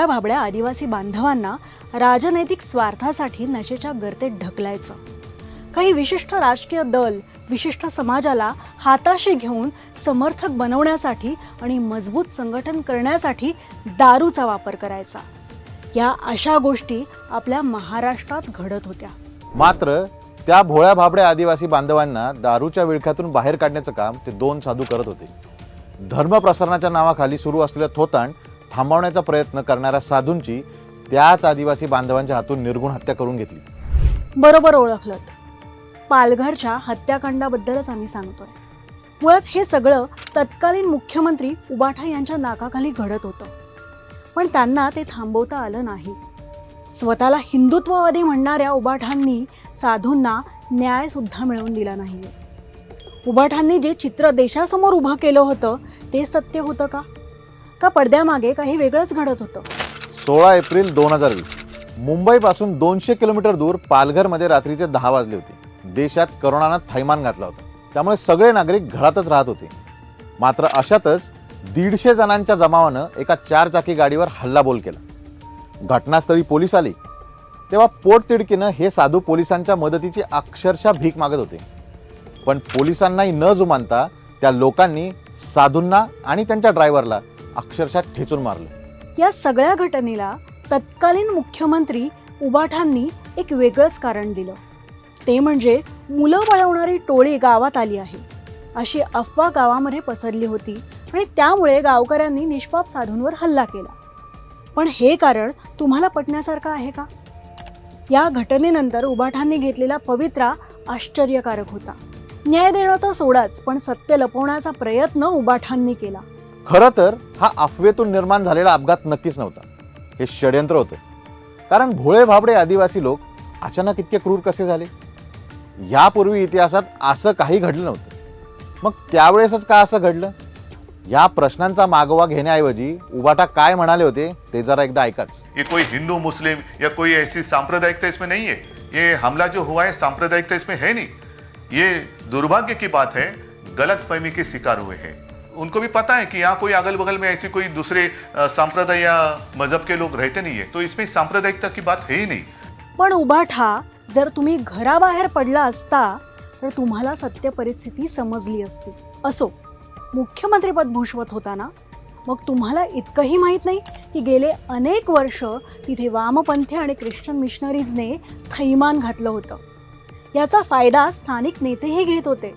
भोळ्या भाबड्या आदिवासी बांधवांना राजनैतिक स्वार्थासाठी नशेच्या गर्तेत ढकलायचं. काही विशिष्ट राजकीय दल विशिष्ट समाजाला हाताशी घेऊन समर्थक बनवण्यासाठी आणि मजबूत संघटन करण्यासाठी दारूचा वापर करायचा. या अशा गोष्टी आपल्या महाराष्ट्रात घडत होत्या. मात्र त्या भोळ्या भाबड्या आदिवासी बांधवांना दारूच्या विळख्यातून बाहेर काढण्याचं काम ते दोन साधू करत होते. धर्मप्रसारणाच्या नावाखाली सुरू असलेलं थोतांड थांबवण्याचा प्रयत्न करणाऱ्या साधूंची त्याच आदिवासी बांधवांच्या हातून निर्गुण हत्या करून घेतली. बरोबर ओळखलं. पालघरच्या हत्याकांडाबद्दलच आम्ही सांगतोय. मुळात हे सगळं तत्कालीन मुख्यमंत्री उबाठा यांच्या नाकाखाली घडत होतं. पण त्यांना ते थांबवता आलं नाही. स्वतःला हिंदुत्ववादी म्हणणाऱ्या उबाठांनी साधूंना न्याय सुद्धा मिळवून दिला नाही उबाठांनी जे चित्र देशासमोर उभं केलं होतं ते सत्य होतं का? का पडद्यामागे काही वेगळंच घडत होतं. सोळा एप्रिल दोन हजार वीस. मुंबईपासून दोनशे किलोमीटर दूर पालघरमध्ये रात्रीचे दहा वाजले होते. देशात करोनानं थैमान घातला होता. त्यामुळे सगळे नागरिक घरातच राहत होते. मात्र अशातच दीडशे जणांच्या जमावानं एका चारचाकी गाडीवर हल्लाबोल केला. घटनास्थळी पोलीस आले. तेव्हा पोटतिडकीनं हे साधू पोलिसांच्या मदतीची अक्षरशः भीक मागत होते. पण पोलिसांनाही न जुमानता त्या लोकांनी साधूंना आणि त्यांच्या ड्रायव्हरला अक्षरशः ठेचून मारलं. या सगळ्या घटनेला तत्कालीन मुख्यमंत्री उबाठांनी एक वेगळंच कारण दिलं. ते म्हणजे मुलं वळवणारी टोळी गावात आली आहे. अशी अफवा गावामध्ये पसरली होती आणि त्यामुळे गावकऱ्यांनी निष्पाप साधूंवर हल्ला केला. पण हे कारण तुम्हाला पटण्यासारखं आहे का? या घटनेनंतर उबाठांनी घेतलेला पवित्रा आश्चर्यकारक होता. न्याय देणं तर सोडाच पण सत्य लपवण्याचा प्रयत्न उबाठांनी केला. खरं तर हा अफवेतून निर्माण झालेला अपघात नक्कीच नव्हता. हे षड्यंत्र होतं. कारण भोळे भाबडे आदिवासी लोक अचानक इतके क्रूर कसे झाले? यापूर्वी इतिहासात असं काही घडलं नव्हतं. मग त्यावेळेसच का असं घडलं? या प्रश्नांचा मागोवा घेण्याऐवजी उबाटा काय म्हणाले होते ते जरा एकदा ऐकाच. ये कोई हिंदू मुस्लिम या कोई ऐसी सांप्रदायिकता इसमें नहीं है. ये हमला जो हुआ है सांप्रदायिकता इसमें है नहीं. ये दुर्भाग्य की बात है गलत फहमी के शिकार हुए हैं। उनको भी पता है कि यहाँ कोई अगल बगल में ऐसे कोई दूसरे सांप्रदाय या मजहब के लोग रहते नहीं है तो इसमें सांप्रदायिकता की बात है ही नहीं। पण उभाठा जर तुम्ही घराबाहेर पडला असता तर तुम्हाला सत्य परिस्थिती समजली असती. असो मुख्यमंत्रीपद भूषवत होता ना मग तुम्हाला इतकंही माहीत नाही की गेले अनेक वर्ष तिथे वामपंथी आणि ख्रिश्चन मिशनरीजने थैमान घातलं होतं. याचा फायदा स्थानिक नेतेही घेत होते.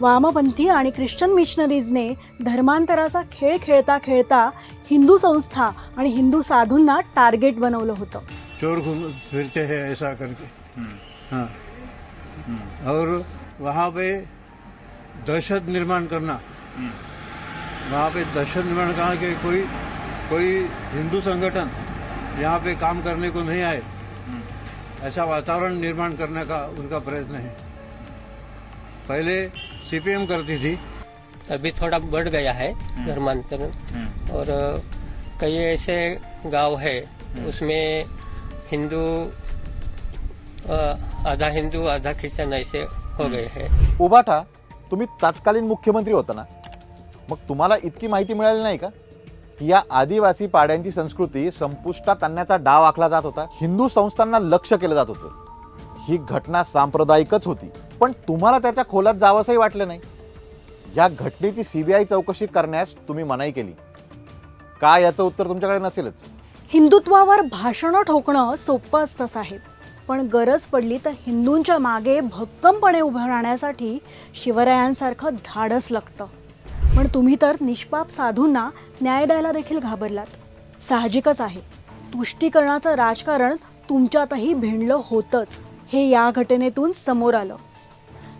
वामपंथी आणि ख्रिश्चन मिशनरीजने धर्मांतराचा खेळ खेळता खेळता हिंदू संस्था आणि हिंदू साधूंना टार्गेट बनवलं होतं. चोर घूम फिरते हैं ऐसा करके. हाँ. और वहाँ पे दहशत निर्माण करना. वहाँ पे दहशत निर्माण कहा कि कोई कोई हिंदू संगठन यहाँ पे काम करने को नहीं आए. ऐसा वातावरण निर्माण करने का उनका प्रयत्न है. पहले सीपीएम करती थी। अभी थोड़ा बढ़ गया है धर्मांतरण और कई ऐसे गांव है उसमें हिंदू आधा हिंदू आधा क्रिश्चियन ऐसे हो गए हैं। उबाटा तुम्ही तत्कालीन मुख्यमंत्री होता ना? मग तुम्हाला इतकी माहिती मिळाली नाही का? की या आदिवासी पाड्यांची संस्कृती संपुष्टात आणण्याचा डाव आखला जात होता. हिंदू संस्थांना लक्ष केलं जात होतं. ही घटना सांप्रदायिकच होती. पण तुम्हाला त्याच्या खोलात जावंसही वाटलं नाही. या घटनेची सीबीआय चौकशी करण्यास तुम्ही मनाई केली. का याचं उत्तर तुमच्याकडे नसेलच? हिंदुत्वावर भाषणं ठोकणं सोपं असतं साहेब. पण गरज पडली तर हिंदूंच्या मागे भक्कमपणे उभं राहण्यासाठी शिवरायांसारखं धाडस लागतं. पण तुम्ही तर निष्पाप साधूंना न्याय द्यायला देखील घाबरलात. साहजिकच आहे. तुष्टीकरणाचं राजकारण तुमच्यातही भिणलं होतंच. हे या घटनेतून समोर आलं.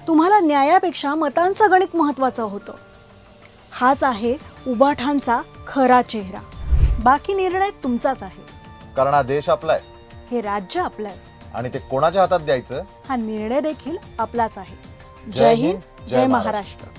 तुम्हाला न्यायापेक्षा मतांचं गणित महत्त्वाचं होतं. हाच आहे उबाठांचा खरा चेहरा. बाकी निर्णय तुमचाच आहे. कारण हा देश आपला आहे. हे राज्य आपलं आहे. आणि ते कोणाच्या हातात द्यायचं? हा निर्णय देखील आपलाच आहे. जय हिंद, जय जय महाराष्ट्र.